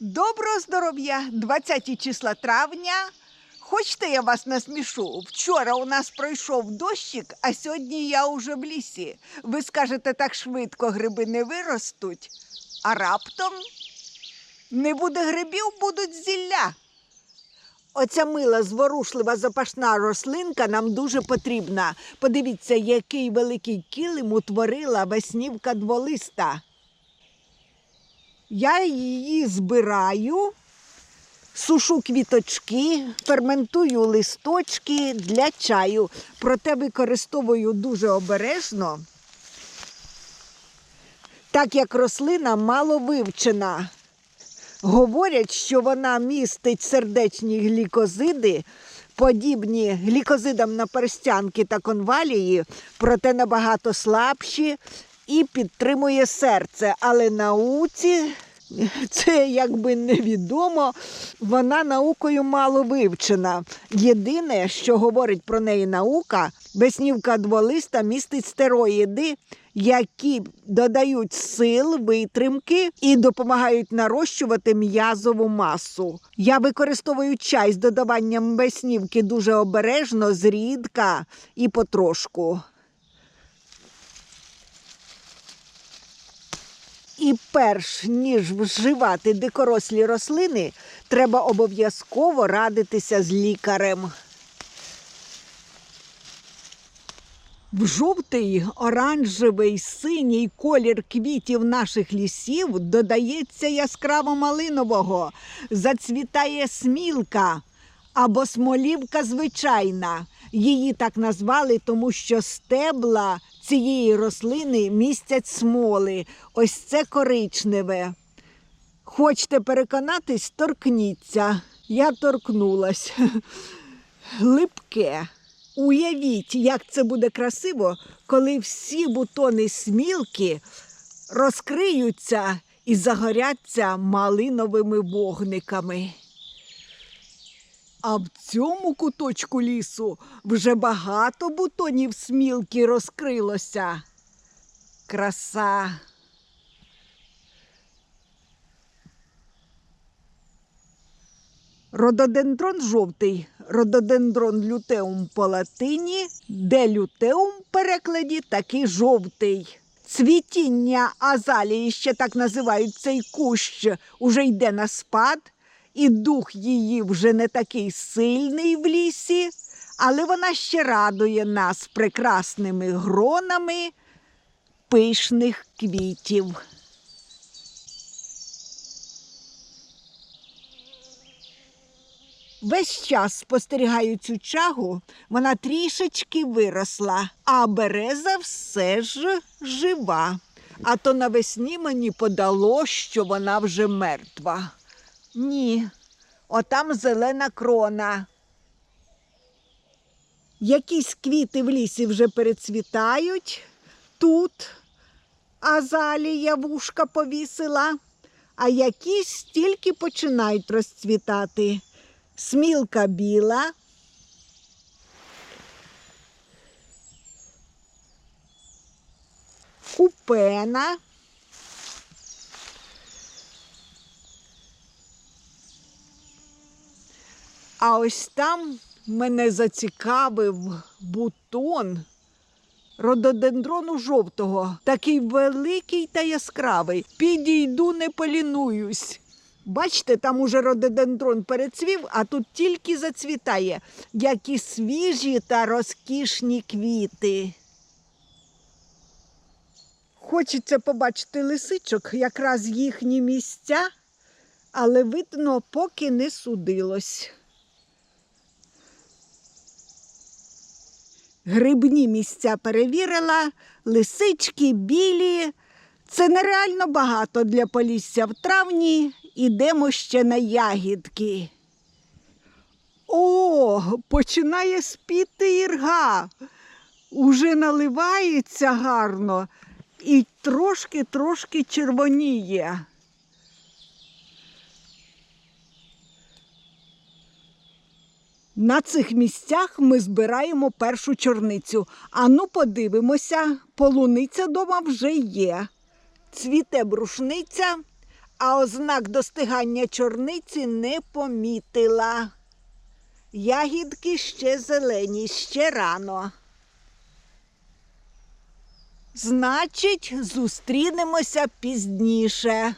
Доброго здоров'я! 20 числа травня. Хочете, я вас насмішу? Вчора у нас пройшов дощик, а сьогодні я уже в лісі. Ви скажете, так швидко гриби не виростуть, а раптом не буде грибів, будуть зілля. Оця мила, зворушлива запашна рослинка нам дуже потрібна. Подивіться, який великий килим утворила веснівка дволиста. Я її збираю, сушу квіточки, ферментую листочки для чаю. Проте використовую дуже обережно, так як рослина мало вивчена. Говорять, що вона містить сердечні глікозиди, подібні глікозидам на перстянки та конвалії, проте набагато слабші і підтримує серце. Але науці це якби невідомо, вона наукою мало вивчена. Єдине, що говорить про неї наука, веснівка дволиста містить стероїди, які додають сил, витримки і допомагають нарощувати м'язову масу. Я використовую чай з додаванням веснівки дуже обережно, зрідка і потрошку. І перш ніж вживати дикорослі рослини, треба обов'язково радитися з лікарем. В жовтий, оранжевий, синій колір квітів наших лісів додається яскраво малинового, зацвітає смілка або смолівка звичайна. Її так назвали, тому що стебла цієї рослини містять смоли. Ось це коричневе. Хочете переконатись, торкніться. Я торкнулась. Липке. Уявіть, як це буде красиво, коли всі бутони смілки розкриються і загоряться малиновими вогниками. А в цьому куточку лісу вже багато бутонів смілки розкрилося. Краса. Рододендрон жовтий, рододендрон лютеум по латині, де лютеум перекладі такий жовтий. Цвітіння азалії, ще так називають цей кущ, уже йде на спад, і дух її вже не такий сильний в лісі, але вона ще радує нас прекрасними гронами пишних квітів. Весь час спостерігаю цю чагу, вона трішечки виросла, а береза все ж жива. А то навесні мені подало, що вона вже мертва. Ні, отам зелена крона. Якісь квіти в лісі вже перецвітають. Тут азалія вушка повісила, а якісь тільки починають розцвітати. Смілка біла. Купена. А ось там мене зацікавив бутон рододендрону жовтого, такий великий та яскравий. Підійду, не полінуюсь. Бачите, там уже рододендрон перецвів, а тут тільки зацвітає, які свіжі та розкішні квіти. Хочеться побачити лисичок, якраз їхні місця, але видно, поки не судилось. Грибні місця перевірила, лисички білі. Це нереально багато для полісся в травні. Ідемо ще на ягідки. О, починає спіти ірга. Уже наливається гарно і трошки-трошки червоніє. На цих місцях ми збираємо першу чорницю. Ану, подивимося, полуниця дома вже є. Цвіте брушниця, а ознак достигання чорниці не помітила. Ягідки ще зелені, ще рано. Значить, зустрінемося пізніше.